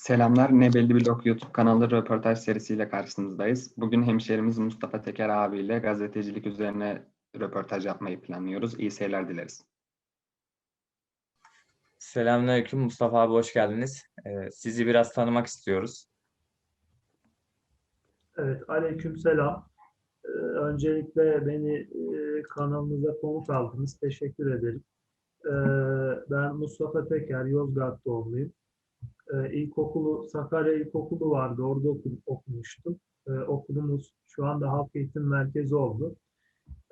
Selamlar. Ne Belli Blog YouTube kanalı röportaj serisiyle karşınızdayız. Bugün hemşerimiz Mustafa Teker abiyle gazetecilik üzerine röportaj yapmayı planlıyoruz. İyi seyirler dileriz. Selamünaleyküm Mustafa abi hoş geldiniz. Ee, sizi biraz tanımak istiyoruz. Evet, aleykümselam. Ee, öncelikle beni e, kanalınıza konuk aldınız. Teşekkür ederim. Ee, ben Mustafa Teker, Yozgat doğumluyum. Ee, ilkokulu, Sakarya İlkokulu vardı, orada oku- okumuştum. Ee, okulumuz şu anda Halk Eğitim Merkezi oldu.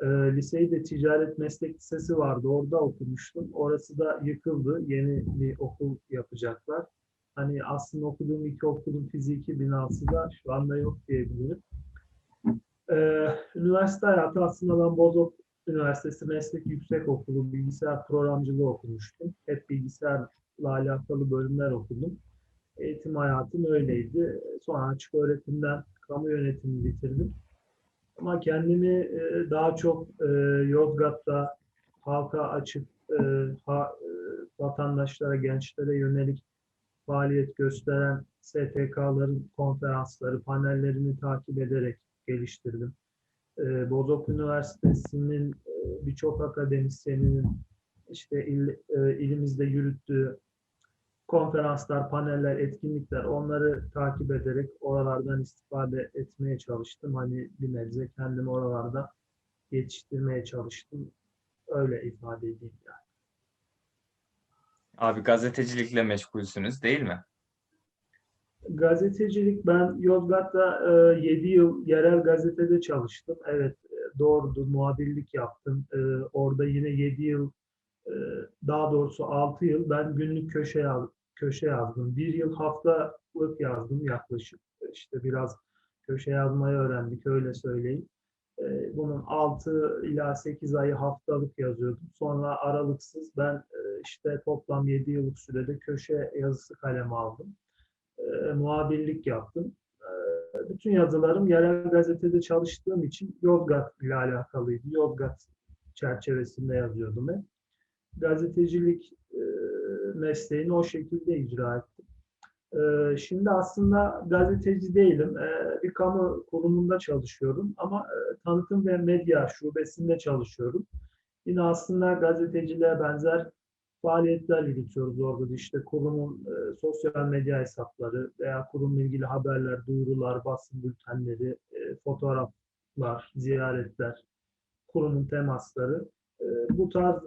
Ee, liseyi de Ticaret Meslek Lisesi vardı, orada okumuştum. Orası da yıkıldı, yeni bir okul yapacaklar. Hani aslında okuduğum iki okulun fiziki binası da şu anda yok diyebilirim. Ee, üniversite hayatı aslında ben Bozok Üniversitesi Meslek Yüksekokulu bilgisayar programcılığı okumuştum. Hep bilgisayarla alakalı bölümler okudum. Eğitim hayatım öyleydi. Sonra açık öğretimden kamu yönetimi bitirdim. Ama kendimi e, daha çok e, Yozgat'ta halka açık, e, vatandaşlara, gençlere yönelik faaliyet gösteren STK'ların konferansları, panellerini takip ederek geliştirdim. Bozok Üniversitesi'nin birçok akademisyeninin işte il, ilimizde yürüttüğü konferanslar, paneller, etkinlikler onları takip ederek oralardan istifade etmeye çalıştım. Hani bir nebze kendimi oralarda yetiştirmeye çalıştım. Öyle ifade edeyim yani. Abi gazetecilikle meşgulsünüz değil mi? Gazetecilik ben Yozgat'ta 7 yıl yerel gazetede çalıştım. Evet e, doğrudur muhabirlik yaptım. E, orada yine 7 yıl e, daha doğrusu 6 yıl ben günlük köşe köşe yazdım. Bir yıl haftalık yazdım yaklaşık. İşte biraz köşe yazmayı öğrendik öyle söyleyeyim. E, bunun 6 ila 8 ayı haftalık yazıyordum. Sonra aralıksız ben e, işte toplam 7 yıllık sürede köşe yazısı kaleme aldım e, muhabirlik yaptım. E, bütün yazılarım yerel gazetede çalıştığım için Yozgat ile alakalıydı. Yozgat çerçevesinde yazıyordum hep. Gazetecilik mesleğini o şekilde icra ettim. E, şimdi aslında gazeteci değilim. E, bir kamu kurumunda çalışıyorum ama e, tanıtım ve medya şubesinde çalışıyorum. Yine aslında gazeteciliğe benzer faaliyetler yürütüyoruz orada da kurumun e, sosyal medya hesapları veya kurumla ilgili haberler, duyurular, basın bültenleri, e, fotoğraflar, ziyaretler, kurumun temasları. Bu tarz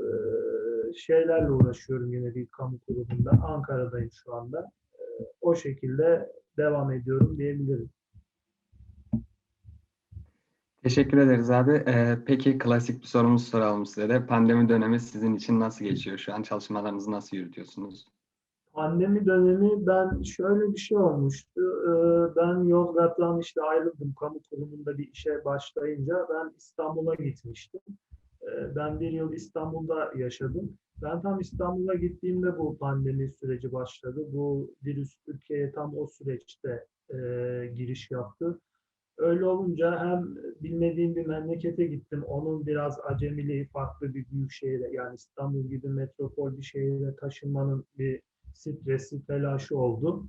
şeylerle uğraşıyorum yine bir kamu kurumunda. Ankara'dayım şu anda. E, o şekilde devam ediyorum diyebilirim. Teşekkür ederiz abi. Ee, peki klasik bir sorumuz soralım size de. Pandemi dönemi sizin için nasıl geçiyor? Şu an çalışmalarınızı nasıl yürütüyorsunuz? Pandemi dönemi ben şöyle bir şey olmuştu. Ee, Ben Yozgat'tan işte ayrıldım. Kamu kurumunda bir işe başlayınca ben İstanbul'a gitmiştim. Ee, Ben bir yıl İstanbul'da yaşadım. Ben tam İstanbul'a gittiğimde bu pandemi süreci başladı. Bu virüs Türkiye'ye tam o süreçte e, giriş yaptı. Öyle olunca hem bilmediğim bir memlekete gittim. Onun biraz acemiliği farklı bir büyük şehire yani İstanbul gibi metropol bir şehire taşınmanın bir stresi, telaşı oldu.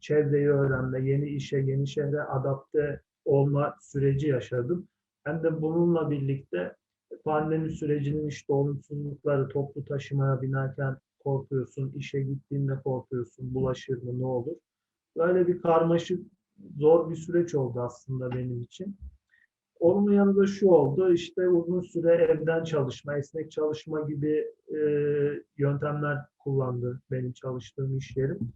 Çevreyi öğrenme, yeni işe, yeni şehre adapte olma süreci yaşadım. Hem de bununla birlikte pandemi sürecinin işte olumsuzlukları, toplu taşımaya binerken korkuyorsun, işe gittiğinde korkuyorsun, bulaşır mı, ne olur. Böyle bir karmaşık, zor bir süreç oldu aslında benim için. Onun yanında şu oldu, işte uzun süre evden çalışma, esnek çalışma gibi e, yöntemler kullandı benim çalıştığım iş yerim.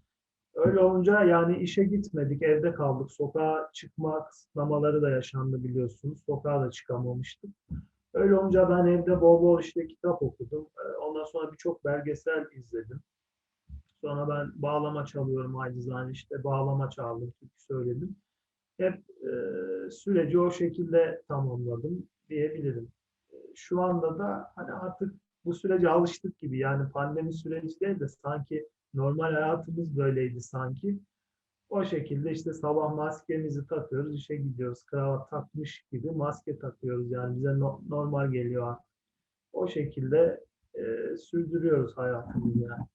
Öyle olunca yani işe gitmedik, evde kaldık. Sokağa çıkma kısıtlamaları da yaşandı biliyorsunuz. Sokağa da çıkamamıştık. Öyle olunca ben evde bol bol işte kitap okudum. E, Ondan sonra birçok belgesel izledim. Sonra ben bağlama çalıyorum acizane işte bağlama çaldım, türkü söyledim. Hep e, süreci o şekilde tamamladım diyebilirim. E, Şu anda da hani artık bu sürece alıştık gibi yani pandemi süreci değil de sanki normal hayatımız böyleydi sanki. O şekilde işte sabah maskemizi takıyoruz, işe gidiyoruz. Kravat takmış gibi maske takıyoruz yani bize no- normal geliyor. O şekilde e, sürdürüyoruz hayatımızı yani.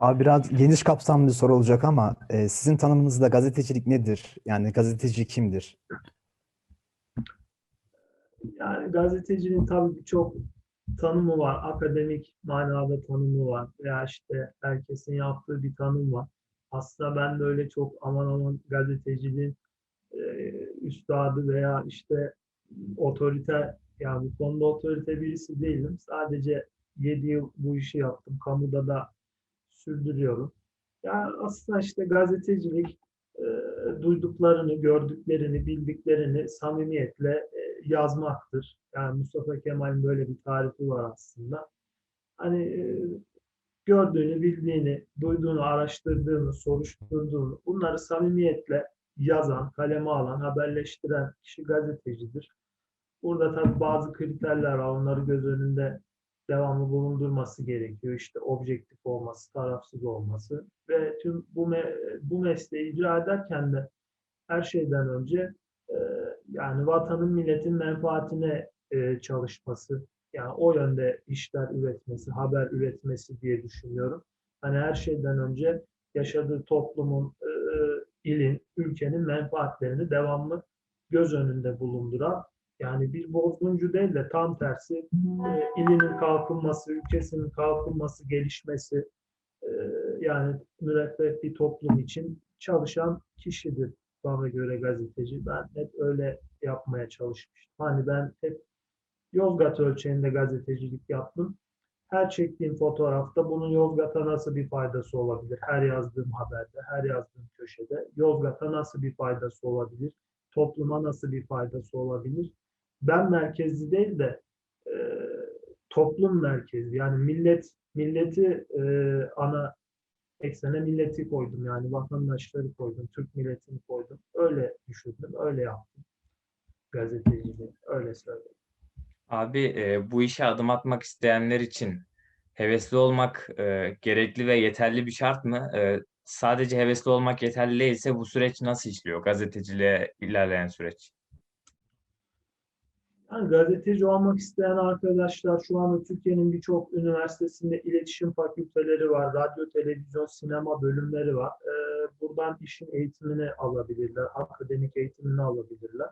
Abi biraz geniş kapsamlı bir soru olacak ama e, sizin tanımınızda gazetecilik nedir? Yani gazeteci kimdir? Yani gazetecinin tabii birçok tanımı var. Akademik manada tanımı var. Veya işte herkesin yaptığı bir tanım var. Aslında ben de öyle çok aman aman gazeteciliğin e, üstadı veya işte otorite yani bu konuda otorite birisi değilim. Sadece 7 yıl bu işi yaptım. Kamuda da sürdürüyorum. Yani aslında işte gazetecilik e, duyduklarını, gördüklerini, bildiklerini samimiyetle e, yazmaktır. Yani Mustafa Kemal'in böyle bir tarifi var aslında. Hani e, gördüğünü, bildiğini, duyduğunu, araştırdığını, soruşturduğunu bunları samimiyetle yazan, kaleme alan, haberleştiren kişi gazetecidir. Burada tabii bazı kriterler var. Onları göz önünde devamlı bulundurması gerekiyor. İşte objektif olması, tarafsız olması ve tüm bu me- bu mesleği icra ederken de her şeyden önce e, yani vatanın milletin menfaatine e, çalışması yani o yönde işler üretmesi, haber üretmesi diye düşünüyorum. Hani her şeyden önce yaşadığı toplumun, e, ilin, ülkenin menfaatlerini devamlı göz önünde bulunduran yani bir bozguncu değil de tam tersi e, ilinin kalkınması, ülkesinin kalkınması, gelişmesi e, yani müreffeh bir toplum için çalışan kişidir bana göre gazeteci. Ben hep öyle yapmaya çalışmıştım. Hani ben hep Yozgat ölçeğinde gazetecilik yaptım. Her çektiğim fotoğrafta bunun Yozgat'a nasıl bir faydası olabilir? Her yazdığım haberde, her yazdığım köşede Yozgat'a nasıl bir faydası olabilir? Topluma nasıl bir faydası olabilir? Ben merkezli değil de e, toplum merkezli. Yani millet milleti e, ana eksene milleti koydum. Yani vatandaşları koydum, Türk milletini koydum. Öyle düşündüm, öyle yaptım. Gazeteciliği, öyle söyledim. Abi e, bu işe adım atmak isteyenler için hevesli olmak e, gerekli ve yeterli bir şart mı? E, sadece hevesli olmak yeterli değilse bu süreç nasıl işliyor? Gazeteciliğe ilerleyen süreç. Yani gazeteci olmak isteyen arkadaşlar şu anda Türkiye'nin birçok üniversitesinde iletişim fakülteleri var, radyo, televizyon, sinema bölümleri var. Ee, buradan işin eğitimini alabilirler, akademik eğitimini alabilirler.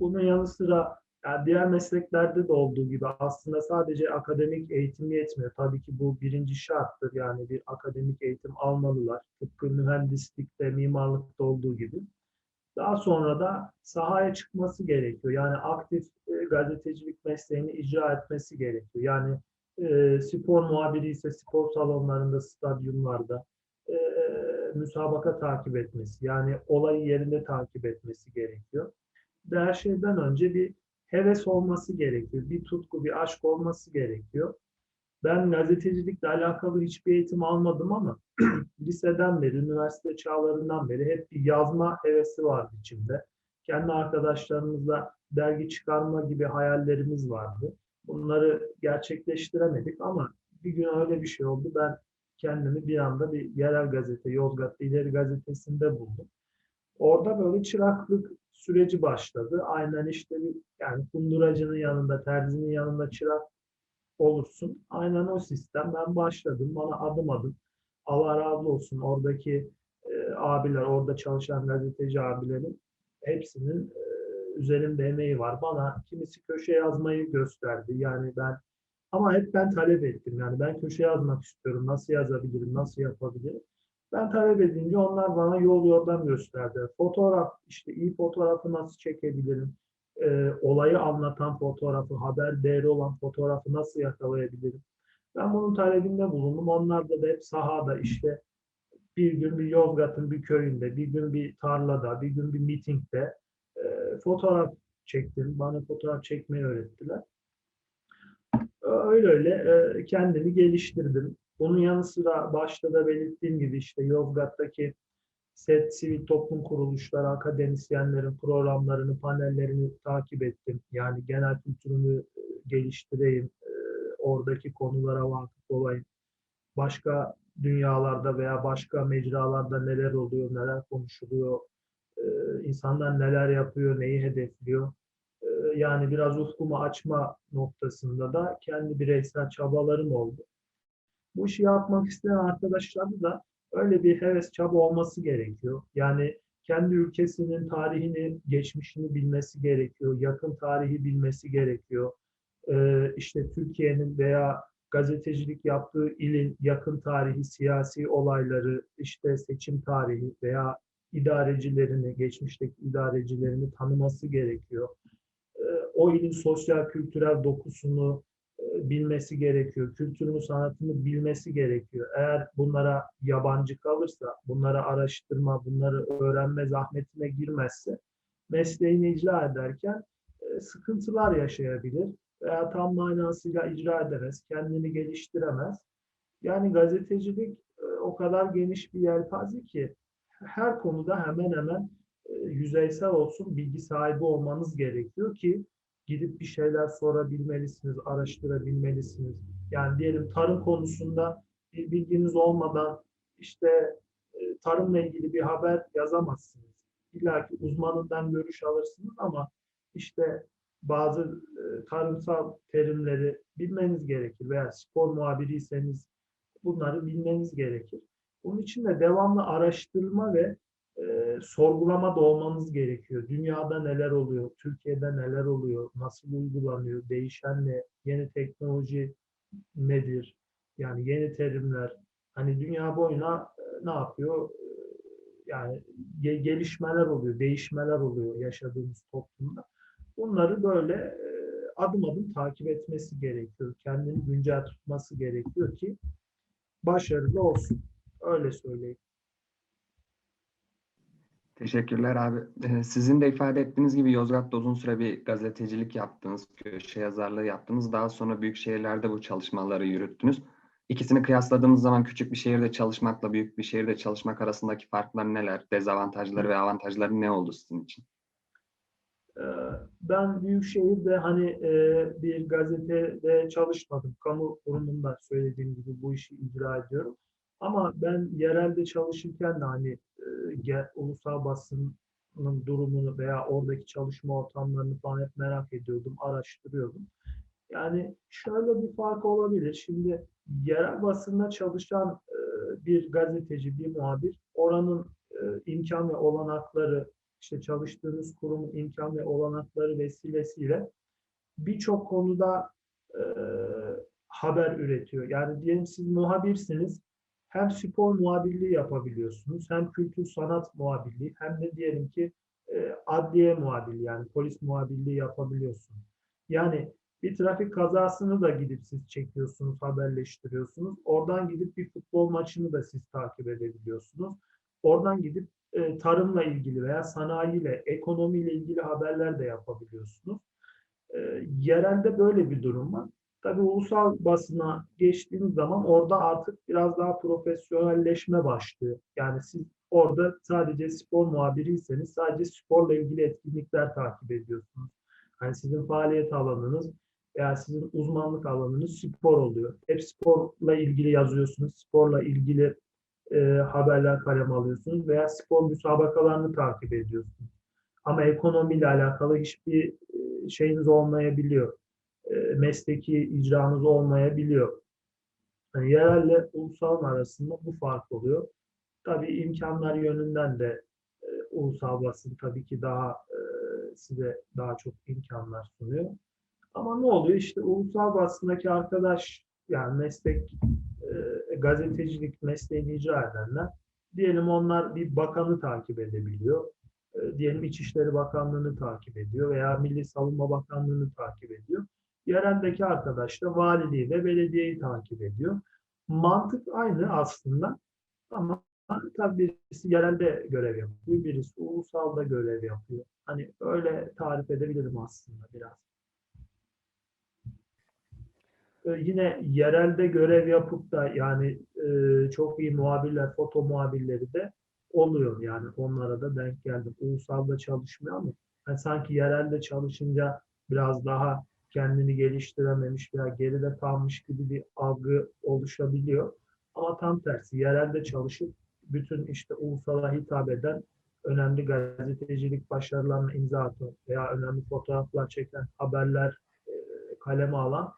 Bunun yanı sıra yani diğer mesleklerde de olduğu gibi aslında sadece akademik eğitim yetmiyor. Tabii ki bu birinci şarttır. Yani bir akademik eğitim almalılar. Tıpkı mühendislikte, mimarlıkta olduğu gibi. Daha sonra da sahaya çıkması gerekiyor. Yani aktif e, gazetecilik mesleğini icra etmesi gerekiyor. Yani e, spor muhabiri ise spor salonlarında, stadyumlarda e, müsabaka takip etmesi, yani olayı yerinde takip etmesi gerekiyor. Her şeyden önce bir heves olması gerekiyor. Bir tutku, bir aşk olması gerekiyor. Ben gazetecilikle alakalı hiçbir eğitim almadım ama liseden beri, üniversite çağlarından beri hep bir yazma hevesi vardı içimde. Kendi arkadaşlarımızla dergi çıkarma gibi hayallerimiz vardı. Bunları gerçekleştiremedik ama bir gün öyle bir şey oldu. Ben kendimi bir anda bir yerel gazete, Yozgat İleri Gazetesi'nde buldum. Orada böyle çıraklık süreci başladı. Aynen işte bir, yani kunduracının yanında, terzinin yanında çırak olursun. Aynen o sistem. Ben başladım. Bana adım adım Allah razı olsun oradaki e, abiler, orada çalışan gazeteci abilerin hepsinin e, üzerimde emeği var. Bana kimisi köşe yazmayı gösterdi. Yani ben ama hep ben talep ettim. Yani ben köşe yazmak istiyorum. Nasıl yazabilirim? Nasıl yapabilirim? Ben talep edince onlar bana yol yordam gösterdi. Fotoğraf, işte iyi fotoğrafı nasıl çekebilirim? E, olayı anlatan fotoğrafı, haber değeri olan fotoğrafı nasıl yakalayabilirim? Ben bunun talebinde bulundum. Onlar da, da hep sahada işte bir gün bir Yozgat'ın bir köyünde, bir gün bir tarlada, bir gün bir mitingde e, fotoğraf çektim. Bana fotoğraf çekmeyi öğrettiler. Öyle öyle e, kendimi geliştirdim. Bunun yanı sıra başta da belirttiğim gibi işte Yozgat'taki SET, sivil toplum kuruluşları, akademisyenlerin programlarını, panellerini takip ettim. Yani genel kültürümü e, geliştireyim, e, oradaki konulara vakıf olayım. Başka dünyalarda veya başka mecralarda neler oluyor, neler konuşuluyor, e, insanlar neler yapıyor, neyi hedefliyor. Yani biraz ufkumu açma noktasında da kendi bireysel çabalarım oldu. Bu işi yapmak isteyen arkadaşlarda da öyle bir heves çaba olması gerekiyor. Yani kendi ülkesinin tarihini, geçmişini bilmesi gerekiyor. Yakın tarihi bilmesi gerekiyor. Ee, işte Türkiye'nin veya gazetecilik yaptığı ilin yakın tarihi, siyasi olayları, işte seçim tarihi veya idarecilerini, geçmişteki idarecilerini tanıması gerekiyor. Ee, o ilin sosyal kültürel dokusunu bilmesi gerekiyor. Kültürünü, sanatını bilmesi gerekiyor. Eğer bunlara yabancı kalırsa, bunları araştırma, bunları öğrenme zahmetine girmezse mesleğini icra ederken e, sıkıntılar yaşayabilir veya tam manasıyla icra edemez, kendini geliştiremez. Yani gazetecilik e, o kadar geniş bir yelpaze ki her konuda hemen hemen e, yüzeysel olsun bilgi sahibi olmanız gerekiyor ki gidip bir şeyler sorabilmelisiniz, araştırabilmelisiniz. Yani diyelim tarım konusunda bir bilginiz olmadan işte e, tarımla ilgili bir haber yazamazsınız. İlla ki uzmanından görüş alırsınız ama işte bazı e, tarımsal terimleri bilmeniz gerekir veya spor muhabiriyseniz bunları bilmeniz gerekir. Bunun için de devamlı araştırma ve e, sorgulama da olmanız gerekiyor. Dünyada neler oluyor, Türkiye'de neler oluyor, nasıl uygulanıyor, değişen ne, yeni teknoloji nedir, yani yeni terimler. Hani dünya boyuna e, ne yapıyor? E, yani ge- gelişmeler oluyor, değişmeler oluyor yaşadığımız toplumda. Bunları böyle e, adım adım takip etmesi gerekiyor. Kendini güncel tutması gerekiyor ki başarılı olsun. Öyle söyleyeyim. Teşekkürler abi. Sizin de ifade ettiğiniz gibi Yozgat'ta uzun süre bir gazetecilik yaptınız, köşe yazarlığı yaptınız. Daha sonra büyük şehirlerde bu çalışmaları yürüttünüz. İkisini kıyasladığımız zaman küçük bir şehirde çalışmakla büyük bir şehirde çalışmak arasındaki farklar neler? Dezavantajları ve avantajları ne oldu sizin için? Ben Büyükşehir'de hani e, bir gazetede çalışmadım. Kamu kurumunda söylediğim gibi bu işi icra ediyorum. Ama ben yerelde çalışırken de hani e, ulusal basının durumunu veya oradaki çalışma ortamlarını falan hep merak ediyordum, araştırıyordum. Yani şöyle bir fark olabilir. Şimdi yerel basında çalışan e, bir gazeteci, bir muhabir oranın e, imkan ve olanakları işte çalıştığınız kurumun imkan ve olanakları vesilesiyle birçok konuda e, haber üretiyor. Yani diyelim siz muhabirsiniz, hem spor muhabirliği yapabiliyorsunuz, hem kültür sanat muhabirliği, hem de diyelim ki e, adliye muhabirliği yani polis muhabirliği yapabiliyorsunuz. Yani bir trafik kazasını da gidip siz çekiyorsunuz, haberleştiriyorsunuz. Oradan gidip bir futbol maçını da siz takip edebiliyorsunuz. Oradan gidip e, tarımla ilgili veya sanayiyle, ekonomiyle ilgili haberler de yapabiliyorsunuz. E, yerelde böyle bir durum var. Tabii ulusal basına geçtiğiniz zaman orada artık biraz daha profesyonelleşme başlıyor. Yani siz orada sadece spor muhabiriyseniz sadece sporla ilgili etkinlikler takip ediyorsunuz. Hani sizin faaliyet alanınız veya sizin uzmanlık alanınız spor oluyor. Hep sporla ilgili yazıyorsunuz, sporla ilgili e, haberler kaleme alıyorsunuz veya spor müsabakalarını takip ediyorsunuz. Ama ekonomiyle alakalı hiçbir e, şeyiniz olmayabiliyor. E, mesleki icranız olmayabiliyor. Yani yerelle ulusal arasında bu fark oluyor. Tabii imkanlar yönünden de e, ulusal basın tabii ki daha e, size daha çok imkanlar sunuyor. Ama ne oluyor? İşte ulusal basındaki arkadaş yani meslek e, gazetecilik mesleğini icra edenler diyelim onlar bir bakanı takip edebiliyor. E, diyelim İçişleri Bakanlığı'nı takip ediyor veya Milli Savunma Bakanlığı'nı takip ediyor. Yereldeki arkadaş da valiliği ve belediyeyi takip ediyor. Mantık aynı aslında ama tabii birisi yerelde görev yapıyor, birisi ulusalda görev yapıyor. Hani öyle tarif edebilirim aslında biraz. Ee, yine yerelde görev yapıp da yani e, çok iyi muhabirler, foto muhabirleri de oluyor yani onlara da denk geldim. Ulusalda çalışmıyor ama yani sanki yerelde çalışınca biraz daha kendini geliştirememiş veya geride kalmış gibi bir algı oluşabiliyor. Ama tam tersi yerelde çalışıp bütün işte ulusala hitap eden önemli gazetecilik başarılarına imza atan veya önemli fotoğraflar çeken haberler e, kaleme alan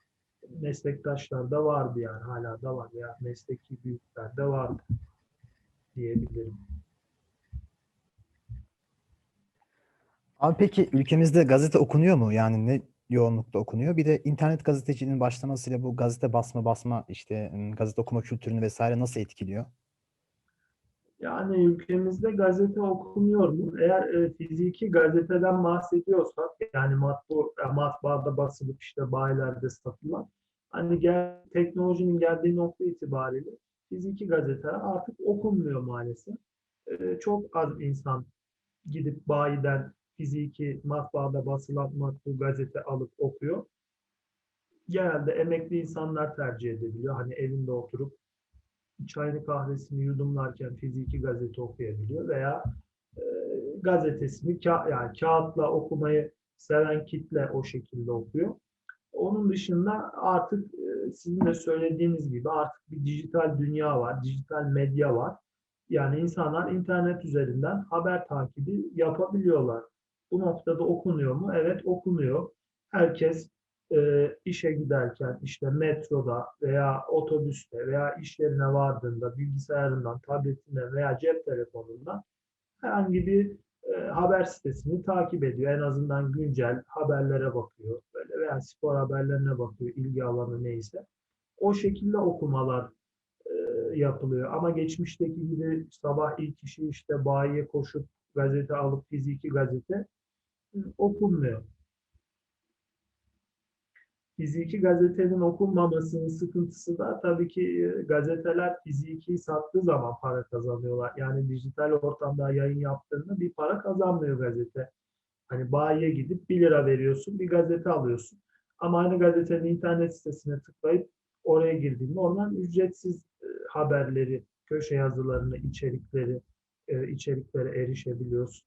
meslektaşlar da vardı yani hala da var ya mesleki büyükler de vardı diyebilirim. Abi peki ülkemizde gazete okunuyor mu? Yani ne yoğunlukta okunuyor? Bir de internet gazeteciliğinin başlamasıyla bu gazete basma basma işte gazete okuma kültürünü vesaire nasıl etkiliyor? Yani ülkemizde gazete okunuyor mu? Eğer e, fiziki gazeteden bahsediyorsak yani matbu, e, matbaada basılıp işte bayilerde satılan hani gel, teknolojinin geldiği nokta itibariyle fiziki gazeteler artık okunmuyor maalesef. E, çok az insan gidip bayiden fiziki matbaada basılan matbu gazete alıp okuyor. Genelde emekli insanlar tercih edebiliyor. Hani evinde oturup çayını kahvesini yudumlarken fiziki gazete okuyabiliyor veya e, gazetesini ka- yani kağıtla okumayı seven kitle o şekilde okuyor. Onun dışında artık e, sizin de söylediğiniz gibi artık bir dijital dünya var, dijital medya var. Yani insanlar internet üzerinden haber takibi yapabiliyorlar. Bu noktada okunuyor mu? Evet okunuyor. Herkes e, işe giderken işte metroda veya otobüste veya iş yerine vardığında bilgisayarından, tabletinden veya cep telefonundan herhangi bir e, haber sitesini takip ediyor. En azından güncel haberlere bakıyor. Böyle veya spor haberlerine bakıyor. ilgi alanı neyse. O şekilde okumalar e, yapılıyor. Ama geçmişteki gibi sabah ilk işi işte bayiye koşup gazete alıp fiziki gazete e, okunmuyor fiziki gazetenin okunmamasının sıkıntısı da tabii ki e, gazeteler fiziki sattığı zaman para kazanıyorlar. Yani dijital ortamda yayın yaptığında bir para kazanmıyor gazete. Hani bayiye gidip 1 lira veriyorsun, bir gazete alıyorsun. Ama aynı gazetenin internet sitesine tıklayıp oraya girdiğinde oradan ücretsiz e, haberleri, köşe yazılarını, içerikleri, e, içeriklere erişebiliyorsun.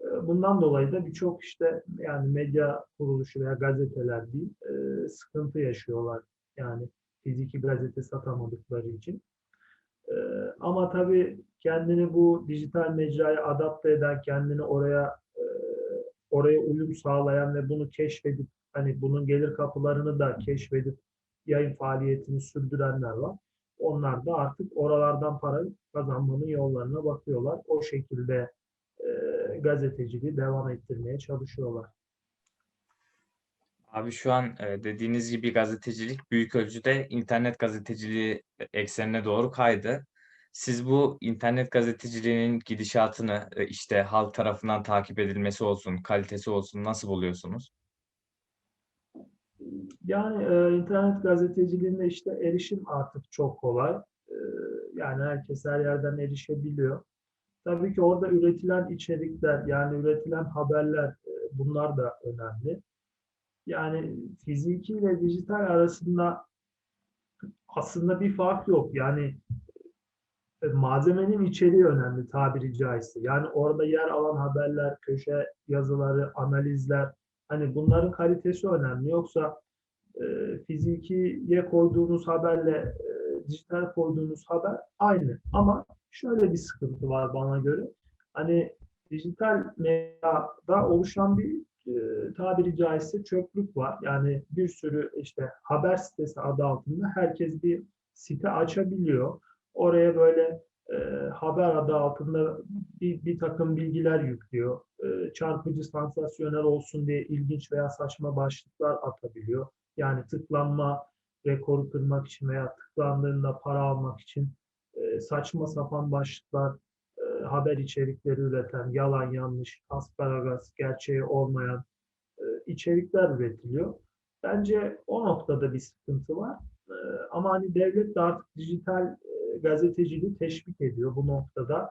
E, Bundan dolayı da birçok işte yani medya kuruluşu veya gazeteler değil e, sıkıntı yaşıyorlar. Yani fiziki gazete satamadıkları için. E, Ama tabii kendini bu dijital mecraya adapte eden, kendini oraya oraya uyum sağlayan ve bunu keşfedip hani bunun gelir kapılarını da keşfedip yayın faaliyetini sürdürenler var. Onlar da artık oralardan para kazanmanın yollarına bakıyorlar. O şekilde e, gazeteciliği devam ettirmeye çalışıyorlar. Abi şu an e, dediğiniz gibi gazetecilik büyük ölçüde internet gazeteciliği eksenine doğru kaydı. Siz bu internet gazeteciliğinin gidişatını e, işte halk tarafından takip edilmesi olsun, kalitesi olsun nasıl buluyorsunuz? Yani e, internet gazeteciliğinde işte erişim artık çok kolay. E, yani herkes her yerden erişebiliyor. Tabii ki orada üretilen içerikler, yani üretilen haberler e, bunlar da önemli. Yani fiziki ile dijital arasında aslında bir fark yok. Yani e, malzemenin içeriği önemli tabiri caizse. Yani orada yer alan haberler, köşe yazıları, analizler, hani bunların kalitesi önemli. Yoksa e, fizikiye koyduğunuz haberle e, dijital koyduğunuz haber aynı. Ama şöyle bir sıkıntı var bana göre. Hani dijital medyada oluşan bir e, tabiri caizse çöplük var. Yani bir sürü işte haber sitesi adı altında herkes bir site açabiliyor. Oraya böyle e, haber adı altında bir, bir takım bilgiler yüklüyor. E, çarpıcı, sansasyonel olsun diye ilginç veya saçma başlıklar atabiliyor. Yani tıklanma rekoru kırmak için veya tıklandığında para almak için e, saçma sapan başlıklar, e, haber içerikleri üreten, yalan yanlış, asparagas, gerçeği olmayan e, içerikler üretiliyor. Bence o noktada bir sıkıntı var. E, ama hani devlet de artık dijital e, gazeteciliği teşvik ediyor bu noktada.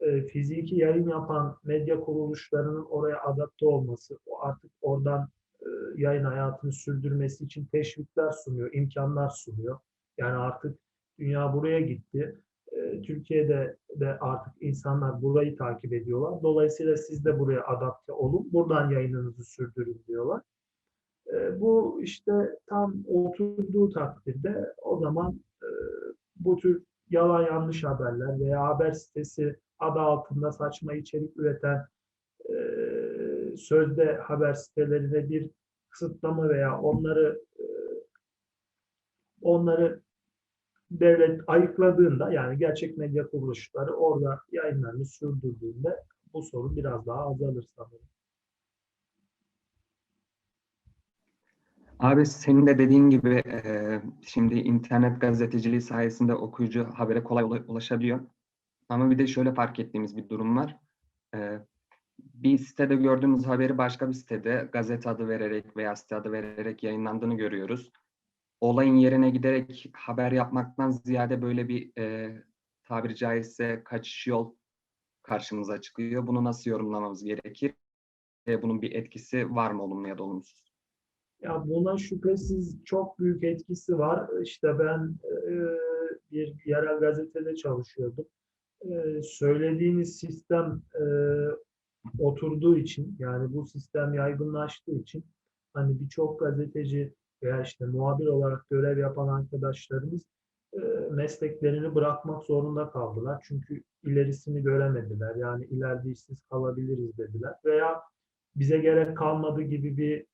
E, fiziki yayın yapan medya kuruluşlarının oraya adapte olması, o artık oradan e, yayın hayatını sürdürmesi için teşvikler sunuyor, imkanlar sunuyor. Yani artık dünya buraya gitti. E, Türkiye'de de artık insanlar burayı takip ediyorlar. Dolayısıyla siz de buraya adapte olun, buradan yayınınızı sürdürün diyorlar. E, Bu işte tam oturduğu takdirde o zaman e, bu tür yalan yanlış haberler veya haber sitesi adı altında saçma içerik üreten e, sözde haber sitelerine bir kısıtlama veya onları e, Onları devlet ayıkladığında yani gerçek medya kuruluşları orada yayınlarını sürdürdüğünde bu sorun biraz daha azalır sanırım. Abi senin de dediğin gibi e, şimdi internet gazeteciliği sayesinde okuyucu habere kolay ula- ulaşabiliyor. Ama bir de şöyle fark ettiğimiz bir durum var. E, bir sitede gördüğümüz haberi başka bir sitede gazete adı vererek veya site adı vererek yayınlandığını görüyoruz. Olayın yerine giderek haber yapmaktan ziyade böyle bir e, tabiri caizse kaçış yol karşımıza çıkıyor. Bunu nasıl yorumlamamız gerekir? E, bunun bir etkisi var mı olumlu ya da olumsuz? Ya buna şüphesiz çok büyük etkisi var. İşte ben e, bir yerel gazetede çalışıyordum. E, söylediğiniz sistem e, oturduğu için yani bu sistem yaygınlaştığı için hani birçok gazeteci veya işte muhabir olarak görev yapan arkadaşlarımız e, mesleklerini bırakmak zorunda kaldılar. Çünkü ilerisini göremediler. Yani ileride işsiz kalabiliriz dediler. Veya bize gerek kalmadı gibi bir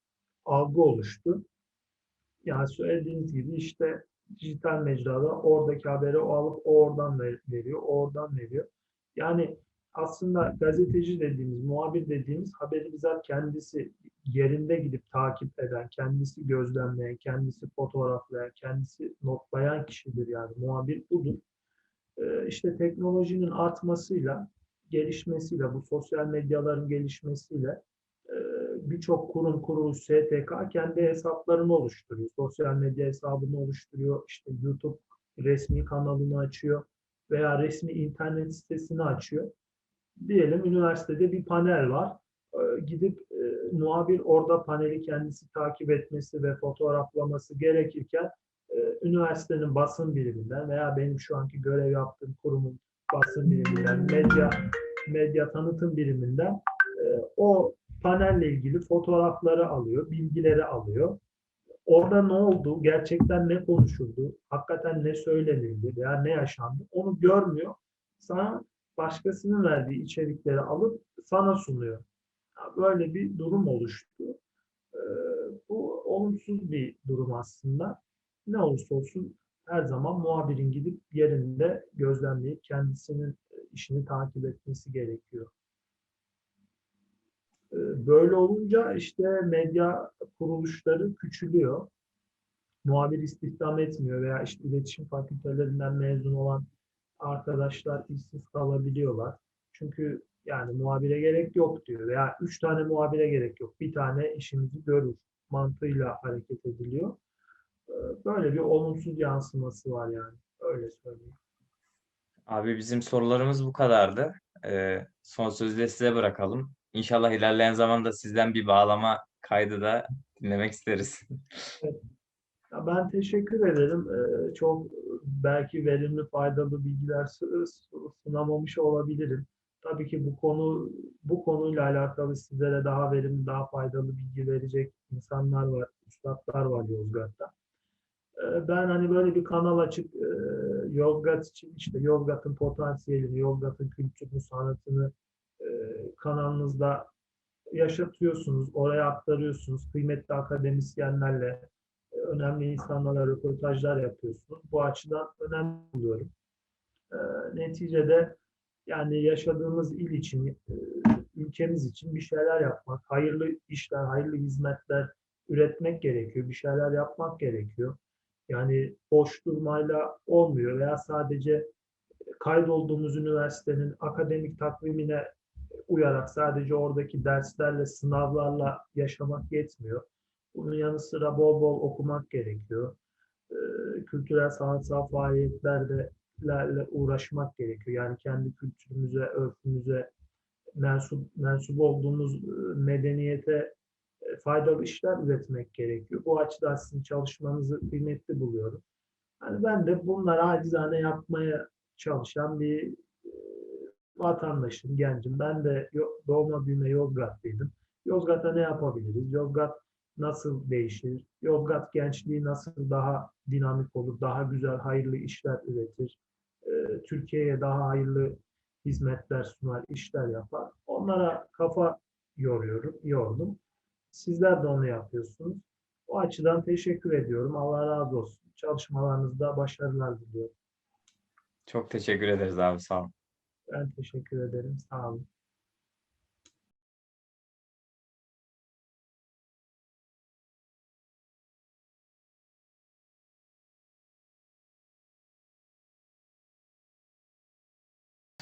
algı oluştu. Yani söylediğiniz gibi işte dijital mecrada oradaki haberi o alıp o oradan ver- veriyor, o oradan veriyor. Yani aslında gazeteci dediğimiz, muhabir dediğimiz haberi bizzat kendisi yerinde gidip takip eden, kendisi gözlemleyen, kendisi fotoğraflayan, kendisi notlayan kişidir yani muhabir budur. Ee, işte teknolojinin artmasıyla, gelişmesiyle, bu sosyal medyaların gelişmesiyle birçok kurum, kuruluş, STK kendi hesaplarını oluşturuyor. Sosyal medya hesabını oluşturuyor. İşte YouTube resmi kanalını açıyor veya resmi internet sitesini açıyor. Diyelim üniversitede bir panel var. Ee, Gidip e, muhabir orada paneli kendisi takip etmesi ve fotoğraflaması gerekirken e, üniversitenin basın biriminden veya benim şu anki görev yaptığım kurumun basın biriminden, medya medya tanıtım biriminden e, o panelle ilgili fotoğrafları alıyor, bilgileri alıyor. Orada ne oldu, gerçekten ne konuşuldu, hakikaten ne söylenildi veya ne yaşandı onu görmüyor. Sana başkasının verdiği içerikleri alıp sana sunuyor. Böyle bir durum oluştu. Ee, Bu olumsuz bir durum aslında. Ne olursa olsun her zaman muhabirin gidip yerinde gözlemleyip kendisinin işini takip etmesi gerekiyor. Ee, Böyle olunca işte medya kuruluşları küçülüyor. Muhabir istihdam etmiyor veya işte iletişim fakültelerinden mezun olan arkadaşlar işsiz kalabiliyorlar. Çünkü yani muhabire gerek yok diyor veya üç tane muhabire gerek yok. Bir tane işimizi görür mantığıyla hareket ediliyor. Ee, Böyle bir olumsuz yansıması var yani. Öyle söyleyeyim. Abi bizim sorularımız bu kadardı. Ee, son sözü de size bırakalım. İnşallah ilerleyen zamanda sizden bir bağlama kaydı da dinlemek isteriz. Ya ben teşekkür ederim. Ee, çok belki verimli, faydalı bilgiler su- su- sunamamış olabilirim. Tabii ki bu konu bu konuyla alakalı sizlere daha verimli, daha faydalı bilgi verecek insanlar var, üstadlar var Yozgat'ta. Ee, Ben hani böyle bir kanal açıp e, Yozgat için işte Yozgat'ın potansiyelini, Yozgat'ın kültürünü, sanatını kanalınızda yaşatıyorsunuz, oraya aktarıyorsunuz. Kıymetli akademisyenlerle, e, önemli insanlarla röportajlar yapıyorsunuz. Bu açıdan önemli buluyorum. Ee, neticede yani yaşadığımız il için, e, ülkemiz için bir şeyler yapmak, hayırlı işler, hayırlı hizmetler üretmek gerekiyor. Bir şeyler yapmak gerekiyor. Yani boş durmayla olmuyor veya sadece kaydolduğumuz üniversitenin akademik takvimine uyarak sadece oradaki derslerle, sınavlarla yaşamak yetmiyor. Bunun yanı sıra bol bol okumak gerekiyor. Ee, Kültürel sanatsal faaliyetlerle lerle uğraşmak gerekiyor. Yani kendi kültürümüze, örfümüze, mensup, mensup olduğumuz e, medeniyete e, faydalı işler üretmek gerekiyor. Bu açıdan sizin çalışmanızı kıymetli buluyorum. Yani ben de bunları acizane yapmaya çalışan bir vatandaşım, gencim. Ben de doğma büyüme Yozgatlıydım. Yozgat'a ne yapabiliriz? Yozgat nasıl değişir? Yozgat gençliği nasıl daha dinamik olur, daha güzel, hayırlı işler üretir? Ee, Türkiye'ye daha hayırlı hizmetler sunar, işler yapar. Onlara kafa yoruyorum, yordum. Sizler de onu yapıyorsunuz. O açıdan teşekkür ediyorum. Allah razı olsun. Çalışmalarınızda başarılar diliyorum. Çok teşekkür ederiz abi sağ ol. Ben teşekkür ederim. Sağ olun.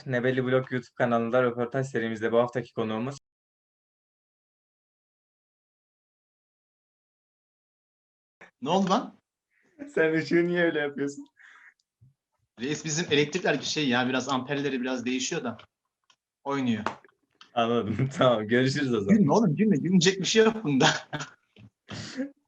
Nebelli Blog YouTube kanalında röportaj serimizde bu haftaki konuğumuz Ne oldu lan? Sen ışığı niye öyle yapıyorsun? Reis bizim elektrikler şey ya biraz amperleri biraz değişiyor da oynuyor. Anladım. Tamam. Görüşürüz o zaman. Gülme oğlum gülme. Gülmeyecek bir şey yok bunda.